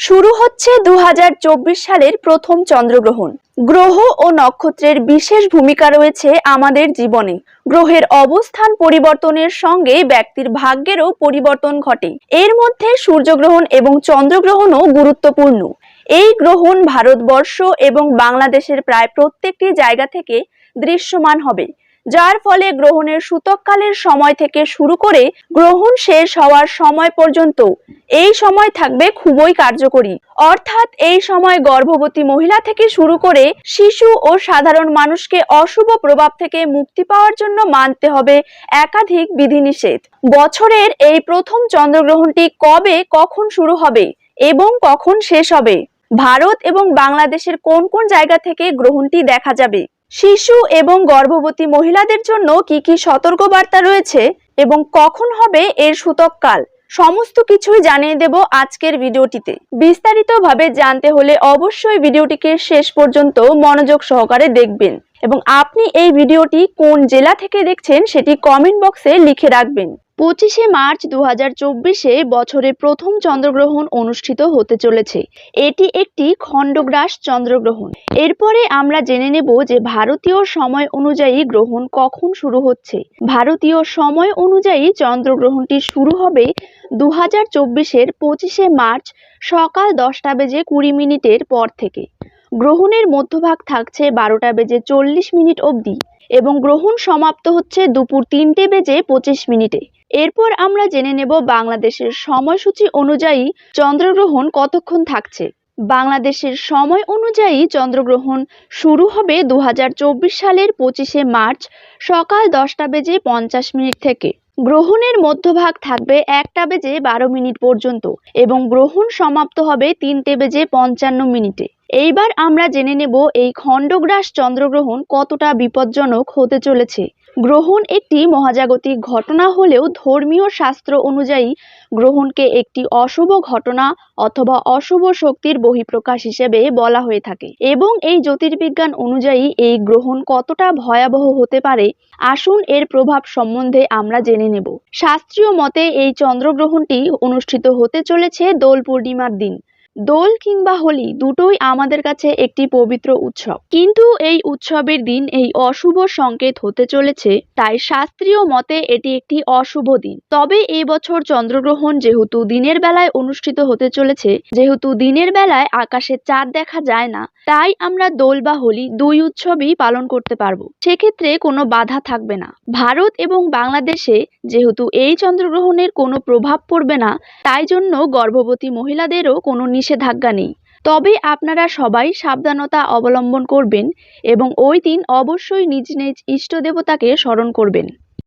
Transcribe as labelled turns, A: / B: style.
A: শুরু হচ্ছে দু হাজার চব্বিশ সালের প্রথম চন্দ্রগ্রহণ। গ্রহ ও নক্ষত্রের বিশেষ ভূমিকা রয়েছে আমাদের জীবনে। গ্রহের অবস্থান পরিবর্তনের সঙ্গে ব্যক্তির ভাগ্যেরও পরিবর্তন ঘটে। এর মধ্যে সূর্যগ্রহণ এবং চন্দ্রগ্রহণও গুরুত্বপূর্ণ। এই গ্রহণ ভারতবর্ষ এবং বাংলাদেশের প্রায় প্রত্যেকটি জায়গা থেকে দৃশ্যমান হবে। যার ফলে গ্রহণের সূতককালের সময় থেকে শুরু করে গ্রহণ শেষ হওয়ার সময় পর্যন্ত এই সময় থাকবে খুবই কার্যকরী। অর্থাৎ এই সময় গর্ভবতী মহিলা থেকে শুরু করে শিশু ও সাধারণ মানুষকে অশুভ প্রভাব থেকে মুক্তি পাওয়ার জন্য মানতে হবে একাধিক বিধিনিষেধ। বছরের এই প্রথম চন্দ্রগ্রহণটি কবে, কখন শুরু হবে এবং কখন শেষ হবে? ভারত এবং বাংলাদেশের কোন কোন জায়গা থেকে গ্রহণটি দেখা যাবে? শিশু এবং গর্ভবতী মহিলাদের জন্য কি কি সতর্কবার্তা রয়েছে এবং কখন হবে এর সূতককাল? সমস্ত কিছুই জানিয়ে দেব আজকের ভিডিওটিতে। বিস্তারিতভাবে জানতে হলে অবশ্যই ভিডিওটিকে শেষ পর্যন্ত মনোযোগ সহকারে দেখবেন এবং আপনি এই ভিডিওটি কোন জেলা থেকে দেখছেন সেটি কমেন্ট বক্সে লিখে রাখবেন। পঁচিশে মার্চ দু চব্বিশে বছরে প্রথম চন্দ্রগ্রহণ অনুষ্ঠিত হতে চলেছে। এটি একটি খণ্ডগ্রাস চন্দ্রগ্রহণ। এরপরে আমরা জেনে নেব যে ভারতীয় সময় অনুযায়ী গ্রহণ কখন শুরু হচ্ছে। ভারতীয় সময় অনুযায়ী চন্দ্রগ্রহণটি শুরু হবে দু হাজার চব্বিশের পঁচিশে মার্চ সকাল দশটা বেজে কুড়ি মিনিটের পর থেকে। গ্রহণের মধ্যভাগ থাকছে বারোটা বেজে চল্লিশ মিনিট অবধি এবং গ্রহণ সমাপ্ত হচ্ছে দুপুর তিনটে বেজে পঁচিশ মিনিটে। এরপর আমরা জেনে নেব বাংলাদেশের সময়সূচি অনুযায়ী চন্দ্রগ্রহণ কতক্ষণ থাকছে। বাংলাদেশের সময় অনুযায়ী চন্দ্রগ্রহণ শুরু হবে দু হাজার চব্বিশ সালের পঁচিশে মার্চ সকাল দশটা বেজে পঞ্চাশ মিনিট থেকে। গ্রহণের মধ্যভাগ থাকবে একটা বেজে বারো মিনিট পর্যন্ত এবং গ্রহণ সমাপ্ত হবে তিনটে বেজে পঞ্চান্ন মিনিটে। এইবার আমরা জেনে নেব এই খণ্ডগ্রাস চন্দ্রগ্রহণ কতটা বিপজ্জনক হতে চলেছে। গ্রহণ একটি মহাজাগতিক ঘটনা হলেও ধর্মীয় শাস্ত্র অনুযায়ী গ্রহণকে একটি অশুভ ঘটনা অথবা অশুভ শক্তির বহিঃপ্রকাশ হিসেবে বলা হয়ে থাকে। এবং এই জ্যোতির্বিজ্ঞান অনুযায়ী এই গ্রহণ কতটা ভয়াবহ হতে পারে, আসুন এর প্রভাব সম্বন্ধে আমরা জেনে নেব। শাস্ত্রীয় মতে এই চন্দ্রগ্রহণটি অনুষ্ঠিত হতে চলেছে দোল পূর্ণিমার দিন। দোল কিংবা হোলি দুটোই আমাদের কাছে একটি পবিত্র উৎসব। কিন্তু এই উৎসবের দিন এই অশুভ সংকেত হতে চলেছে, তাই শাস্ত্রীয় মতে এটি একটি অশুভ দিন। তবে এই বছর চন্দ্রগ্রহণ যেহেতু দিনের বেলায় অনুষ্ঠিত হতে চলেছে, যেহেতু দিনের বেলায় আকাশে চাঁদ দেখা যায় না, তাই আমরা দোল বা হোলি দুই উৎসবই পালন করতে পারব। সেক্ষেত্রে কোনো বাধা থাকবে না। ভারত এবং বাংলাদেশে যেহেতু এই চন্দ্রগ্রহণের কোনো প্রভাব পড়বে না, তাই জন্য গর্ভবতী মহিলাদেরও কোনো নিষেধাজ্ঞা নেই। তবে আপনারা সবাই সাবধানতা অবলম্বন করবেন এবং ওই দিন অবশ্যই নিজ নিজ ইষ্ট দেবতাকে স্মরণ করবেন।